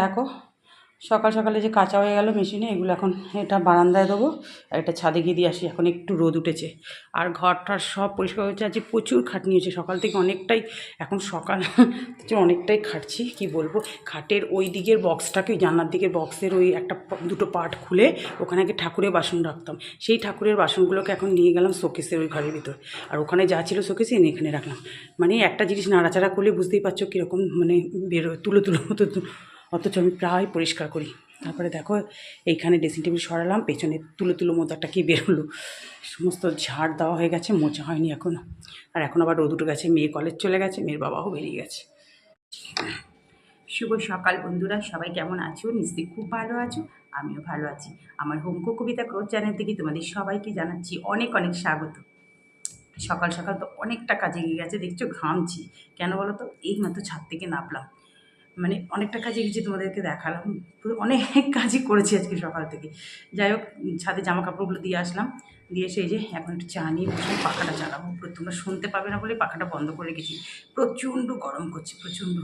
দেখো, সকাল সকালে যে কাঁচা হয়ে গেল মেশিনে, এগুলো এখন এটা বারান্দায় দেবো, আর এটা ছাদে গিয়ে দিয়ে আসি, এখন একটু রোদ উঠেছে। আর ঘরটার সব পরিষ্কার হয়েছে, আজকে প্রচুর খাটনি হয়েছে, সকাল থেকে অনেকটাই, এখন সকাল থেকে অনেকটাই খাটছি, কি বলব? খাটের ওই দিকের বক্সটাকে ওই জানলার দিকের বক্সের ওই একটা দুটো পার্ট খুলে, ওখানে আগে ঠাকুরের বাসন রাখতাম। সেই ঠাকুরের বাসনগুলোকে এখন নিয়ে গেলাম শোকেসের ওই ঘরের ভিতর। আর ওখানে যা ছিল শোকেসে এনে এখানে রাখলাম। মানে একটা জিনিস নাড়াচাড়া করলে বুঝতেই পারছ কীরকম মানে বেরো তুলো তুলো মতো অথচ আমি প্রায় পরিষ্কার করি। তারপরে দেখো, এইখানে ড্রেসিং টেবিল সরালাম, পেছনে তুলো তুলো মতো একটা কি বেরোলো সমস্ত ঝাড় দেওয়া হয়ে গেছে মোচা হয়নি এখনও আর এখন আবার রোদ উঠে গেছে, মেয়ে কলেজ চলে গেছে, মেয়ের বাবাও বেরিয়ে গেছে। শুভ সকাল বন্ধুরা, সবাই কেমন আছো? নিশ্চয়ই খুব ভালো আছো, আমিও ভালো আছি। আমার হোমকো কবিতা ক্রোচ চ্যানেল থেকে তোমাদের সবাইকে জানাচ্ছি অনেক অনেক স্বাগত। সকাল সকাল তো অনেকটা কাজে গিয়ে গেছে, দেখছ ঘামছি। কেন বলো তো? এই মাত্র ছাদ থেকে নামলাম। মানে অনেকটা কাজে গেছি তোমাদেরকে দেখালাম। অনেক কাজই করেছি আজকে সকাল থেকে। যাই হোক, ছাদে জামা কাপড়গুলো দিয়ে আসলাম। দিয়ে এসে এই যে এখন একটু চা নিয়ে বসে পাখাটা চালাবো। তোমরা শুনতে পাবে না বলে পাখাটা বন্ধ করে রেখেছি। প্রচণ্ড গরম করছে, প্রচণ্ড।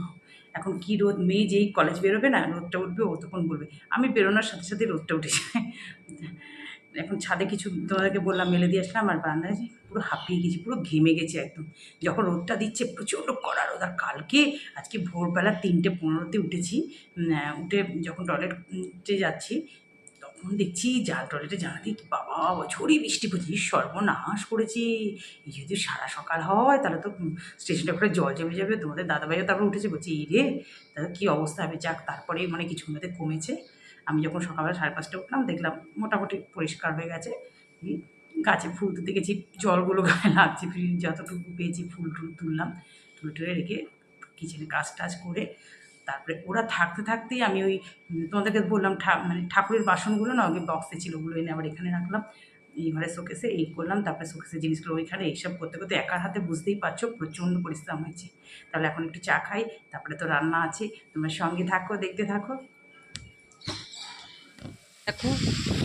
এখন কি রোদ? মেয়ে যেই কলেজ বেরোবে না, রোদটা উঠবে, ও তখন বলবে, আমি বেরোনোর সাথে সাথে রোদটা উঠে যায়। এখন ছাদে কিছু তোমাদেরকে বললাম, মেলে দিয়ে আসলাম আর যে পুরো হাঁপিয়ে গেছি, পুরো ঘেমে গেছি একদম। যখন রোদটা দিচ্ছে, প্রচণ্ড কড়া রোদ। আর কালকে, আজকে ভোরবেলা তিনটে পনেরোতে উঠেছি উঠে যখন টয়লেটে যাচ্ছি, তখন দেখছি জাল টয়লেটে জানা দিই বাবা ঝড়ি বৃষ্টি পড়ছি। সর্বনাশ করেছি। যদি সারা সকাল হয়, তাহলে তো স্টেশনটা করে জল জমে যাবে। তোমাদের দাদাভাইও তারপরে উঠেছে। বলছি এই রে তাহলে কী অবস্থা হবে? যাক, তারপরে মানে কিছু মধ্যে কমেছে। আমি যখন সকালবেলা সাড়ে পাঁচটা উঠলাম, দেখলাম মোটামুটি পরিষ্কার হয়ে গেছে। গাছে ফুল তুলতে গেছি, জলগুলো গায়ে লাগছে যতটুকু পেয়েছি ফুল টুল তুললাম তুলে টুলে রেখে কিচেনে কাজ টাজ করে তারপরে ওরা থাকতে থাকতেই আমি ওই, তোমাদেরকে বললাম মানে ঠাকুরের বাসনগুলো না ওকে বক্সে ছিল, ওগুলো এনে আবার এখানে রাখলাম। এই ঘরে শোকেসে এই করলাম, তারপরে শোকেসের জিনিসগুলো ওইখানে এইসব করতে করতে একার হাতে বুঝতেই পারছ, প্রচণ্ড পরিশ্রম হয়েছে। তাহলে এখন একটু চা খাই, তারপরে তো রান্না আছে, তোমরা সঙ্গে থাকো, দেখতে থাকো। দেখো,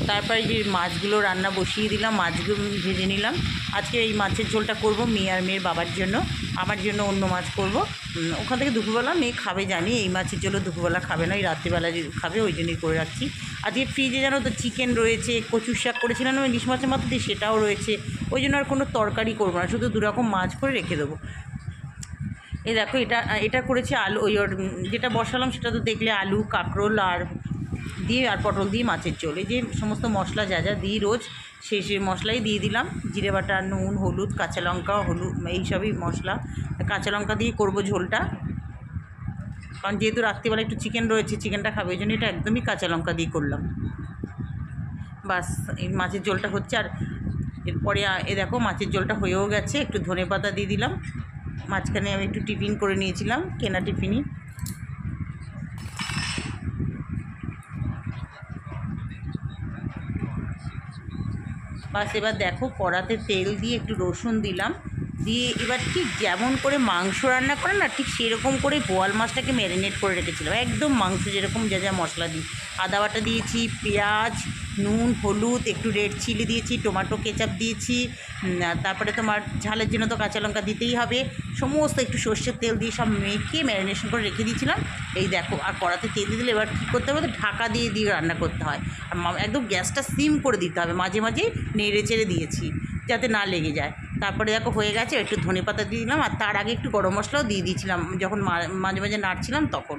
তারপরে যে মাছগুলো রান্না বসিয়ে দিলাম, মাছগুলো ভেজে নিলাম। আজকে এই মাছের ঝোলটা করব মেয়ে আর মেয়ের বাবার জন্য। আমার জন্য অন্য মাছ করব। ওখান থেকে দুপুরবেলা মেয়ে খাবে জানি, এই মাছের ঝোলও দুপুরবেলা খাবে না ওই রাত্রিবেলা খাবে ওই জন্যই করে রাখছি। আজকে ফ্রিজে জানো তো চিকেন রয়েছে, কচুর শাক করেছিলাম ইলিশ মাছের মতো দিয়ে সেটাও রয়েছে। ওই জন্য আর কোনো তরকারি করব না, শুধু দুরকম মাছ করে রেখে দেবো। এই দেখো এটা এটা করেছি আলু, ওই যেটা বসালাম সেটা তো দেখলে আলু, কাঁকরোল আর দিয়ে আর পটল দিয়ে মাছের ঝোল। এই যে সমস্ত মশলা যা যা দিই রোজ সেই সেই মশলাই দিয়ে দিলাম। জিরে বাটা, নুন, হলুদ, কাঁচা লঙ্কা, হলুদ এইসবই মশলা। কাঁচা লঙ্কা দিয়ে করব ঝোলটা। কারণ যেহেতু রাত্রিবেলা একটু চিকেন রয়েছে, চিকেনটা খাবে ওই জন্য এটা একদমই কাঁচা লঙ্কা দিয়ে করলাম। বাস, এই মাছের ঝোলটা হচ্ছে। আর এরপরে এ দেখো মাছের ঝোলটা হয়েও গেছে। একটু ধনে পাতা দিয়ে দিলাম। মাঝখানে আমি একটু টিফিন করে নিয়েছিলাম, কেনা টিফিনই। বাস এবার দেখো কড়াতে তেল দিয়ে একটু রসুন দিলাম। দিয়ে এবার ঠিক যেমন করে মাংস রান্না করে না, ঠিক সেরকম করে বোয়াল মাছটাকে ম্যারিনেট করে রেখেছিলাম। একদম মাংস যেরকম যা যা মশলা দিই। আদা বাটা দিয়েছি, পেঁয়াজ নুন, হলুদ, একটু রেড চিলি দিয়েছি টমেটো কেচাপ দিয়েছি তারপরে তোমার ঝালের জন্য তো কাঁচা লঙ্কা দিতেই হবে। সমস্ত একটু সর্ষের তেল দিয়ে সব মেখে ম্যারিনেশন করে রেখে দিয়েছিলাম। এই দেখো, আর কড়াতে তেল দিয়ে দিলে এবার কী করতে হবে? তো ঢাকা দিয়ে দিয়ে রান্না করতে হয়। আর একদম গ্যাসটা সিম করে দিতে হবে। মাঝে মাঝে নেড়ে চেড়ে দিয়েছি, যাতে না লেগে যায়। তারপরে দেখো হয়ে গেছে, একটু ধনে পাতা দিয়ে দিলাম। আর তার আগে একটু গরম মশলাও দিয়ে দিয়েছিলাম। যখন মাঝে মাঝে নাড়ছিলাম তখন।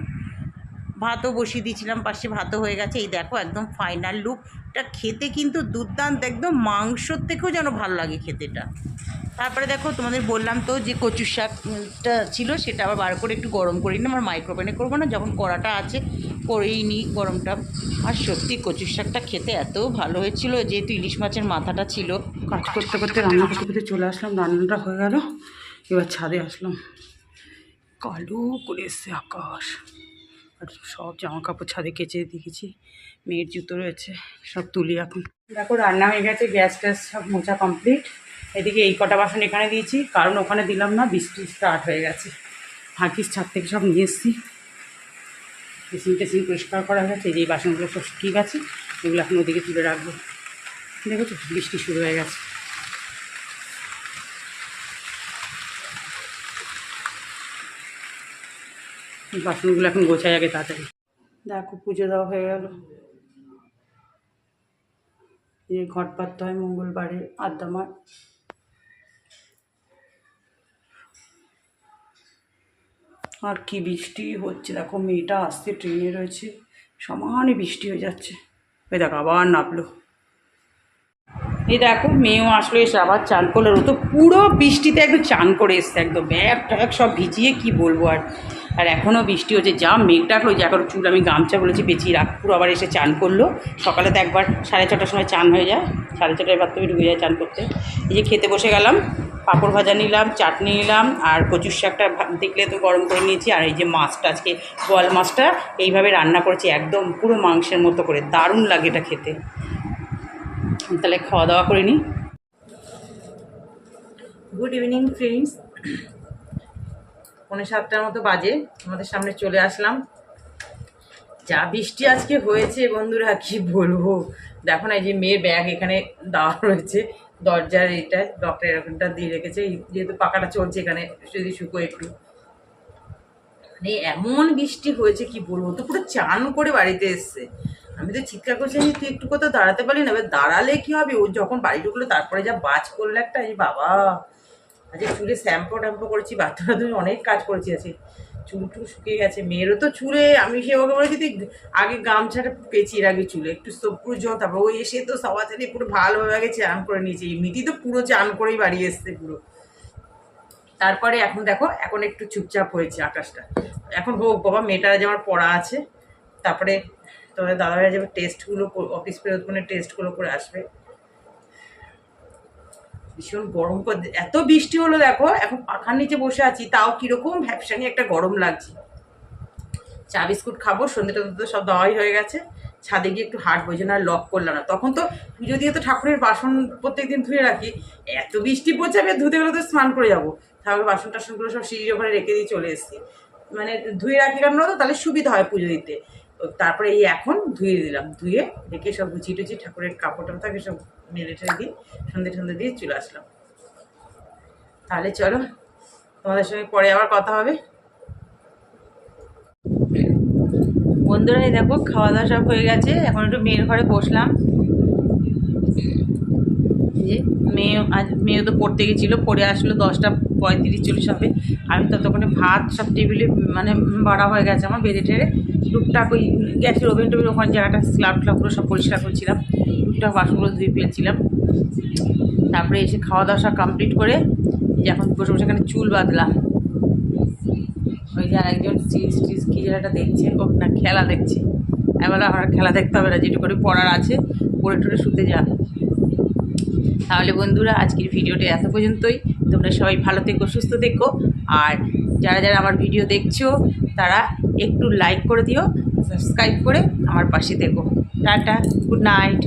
ভাতও বসিয়ে দিয়েছিলাম, পাশে ভাতও হয়ে গেছে। এই দেখো একদম ফাইনাল লুক এটা খেতে কিন্তু দুর্দান্ত, একদম মাংসর থেকেও যেন ভালো লাগে খেতে এটা তারপরে দেখো তোমাদের বললাম তো যে কচু শাকটা ছিল, সেটা আবার বার করে একটু গরম করে নিই আমার মাইক্রোওভেনে করব না, যখন কড়াটা আছে, করেই নিই গরমটা। আর সত্যি কচু শাকটা খেতে এত ভালো হয়েছিল, যেহেতু ইলিশ মাছের মাথাটা ছিল। কাজ করতে করতে রান্না করতে করতে চলে আসলাম রান্নাটা হয়ে গেল। এবার ছাদে আসলাম। কালো করে এসছে আকাশ। আর সব জামা কাপড় ছাদে কেচে দিয়েছি। মেয়ের জুতো রয়েছে, সব তুলি এখন। দেখো, রান্না হয়ে গেছে, গ্যাস ট্যাস সব মোছা কমপ্লিট। এদিকে এই কটা বাসন এখানে দিয়েছি, কারণ ওখানে দিলাম না, বৃষ্টি স্টার্ট হয়ে গেছে। হাঁকিস ছাদ থেকে সব নিয়ে এসেছি। বেসিন টেসিন পরিষ্কার করা হয়ে গেছে এই যে বাসনগুলো সব শুকিয়ে গেছে এগুলো এখন ওদিকে তুলে রাখব। দেখেছ, বৃষ্টি শুরু হয়ে গেছে। বাসনগুলো এখন গোছাই আগে তাড়াতাড়ি। দেখো, পুজো দেওয়া হয়ে গেল। এই ঘট পাততে হয় মঙ্গলবারে আদ্যামার আর কি বৃষ্টি হচ্ছে, দেখো, মেয়েটা আসতে ট্রেনে রয়েছে। সমানে বৃষ্টি হয়ে যাচ্ছে। ওই দেখো, আবার নামলো এই দেখো, মেয়েও আসলো, এসে আবার চান করল। ও তো পুরো বৃষ্টিতে একদম চান করে এসছে একদম। ব্যাগ ট্যাগ সব ভিজিয়ে কি বলব আর। আর এখনও বৃষ্টি হচ্ছে, যা মেঘ ডাকলো যে এখন চুল আমি গামছা বলেছি পেঁচিয়ে রাখ। পুরো আবার এসে চান করল। সকালে তো একবার সাড়ে ছটার সময় চান হয়ে যায়। সাড়ে ছটায় তুমি ঢুকে যায় চান করতে। এই যে খেতে বসে গেলাম, পাঁপড় ভাজা নিলাম, চাটনি নিলাম, আর কচুর শাকটা দেখলে তো গরম করে নিয়েছি। আর এই যে মাছটা, আজকে বোয়াল মাছটা, এইভাবে রান্না করেছি, একদম পুরো মাংসের মতো করে। দারুণ লাগে এটা খেতে। তাহলে খাওয়া দাওয়া করে নিই। গুড ইভিনিং ফ্রেন্ডস পৌনে সাতটার মতো বাজে। আমাদের সামনে চলে আসলাম। যা বৃষ্টি আজকে হয়েছে বন্ধুরা, কি বলব? দেখো না, এই যে মেয়ের ব্যাগ এখানে দেওয়া রয়েছে। দরজার এটা ডক্টর এরকমটা দিয়ে রেখেছে। যেহেতু পাকাটা চলছে এখানে, যদি শুকো একটু। মানে এমন বৃষ্টি হয়েছে, কি বলব? তো পুরো চান করে বাড়িতে এসছে। আমি তো চিৎকার করছি, আমি তুই একটু কোথাও দাঁড়াতে পারলি না? এবার দাঁড়ালে কি হবে? ও যখন বাড়ি ঢুকলো, তারপরে যা বাজ করল একটা, এই বাবা। আজকে চুলে শ্যাম্পু ট্যাম্পু করেছি, বাচ্চারা তুমি অনেক কাজ করেছি আছে চুল টুল শুকিয়ে গেছে, মেয়েরও তো চুলে, আমি সে ওকে বলেছি তুই আগে গামছাটা পেঁচিয়ে রাখবি চুলে, একটু পুরো জল, তারপর ওই এসে তো সবার সাথে পুরো ভালোভাবে আগে চান করে নিয়েছে, এমনিতেই তো পুরো চান করেই বাড়ি এসছে পুরো। তারপরে এখন দেখো, এখন একটু চুপচাপ হয়েছে আকাশটা। এখন হোক, বাবা, মেয়েটারা যে আমার পড়া আছে। তারপরে তোমাদের দাদাভাই যাবে টেস্টগুলো অফিস ফেরত মানে টেস্টগুলো করে আসবে। ভীষণ গরম এত বৃষ্টি হলো দেখো, এখন পাখার নিচে বসে আছি, তাও কীরকম ভ্যাপসানি একটা গরম লাগছে। চা বিস্কুট খাব সন্ধ্যেটা তো সব দেওয়াই হয়ে গেছে, ছাদে গিয়ে একটু হাট বোঝে না লক করলাম না। তখন তো পুজো দিয়ে তো ঠাকুরের বাসন প্রত্যেকদিন ধুয়ে রাখি, এত বৃষ্টি পড়ছে, আমি ধুতে গেলে তো স্নান করে যাব। তাহলে বাসন টাসনগুলো সব সিঁড়ির ওখানে রেখে দিয়ে চলে এসেছি। মানে ধুয়ে রাখি কেন তো, তাহলে সুবিধা হয় পুজো দিতে। তারপরে এই এখন ধুয়ে দিলাম। ধুয়ে রেখে সব গুছিয়ে টুচি ঠাকুরের কাপড় থাকে সব মেলে ঠেলে দিয়ে সন্ধে সন্ধে দিয়ে চলে আসলাম। তাহলে চলো, তোমাদের সঙ্গে পরে আবার কথা হবে। বন্ধুরা, এই দেখো খাওয়া দাওয়া সব হয়ে গেছে। এখন একটু মেয়ের ঘরে বসলাম। যে, মেয়ে আজ, মেয়ে তো পড়তে গেছিল, পড়ে আসলো দশটা পঁয়ত্রিশ, চল্লিশ হবে। আমি ততক্ষণে ভাত সব টেবিলে মানে বাড়া হয়ে গেছে আমার বেড়ে টেড়ে। টুকটাক ওই গ্যাসের ওভেন টোভেন, ওখানে জায়গাটা স্ল্যাব ট্লাবগুলো সব পরিষ্কার করছিলাম। টুকটাক বাসনগুলো ধুয়ে ফেলছিলাম। তারপরে এসে খাওয়া দাওয়া সব কমপ্লিট করে এখন বসে বসে এখানে চুল বাঁধলাম। ওই যে আরেকজন সিরিজ টিরিজ কী যেন একটা দেখছে, ও না খেলা দেখছে। বললাম আমার খেলা দেখতে হবে না, যেটুকু করে পড়ার আছে, পড়ে টড়ে শুতে যা। তাহলে বন্ধুরা, আজকের ভিডিওটা এত পর্যন্তই। তোমরা সবাই ভালো থেকো, সুস্থ থেকো। আর যারা যারা আমার ভিডিও দেখছ, তারা একটু লাইক করে দিও সাবস্ক্রাইব করে আমার পাশে দেখো টাটা গুড নাইট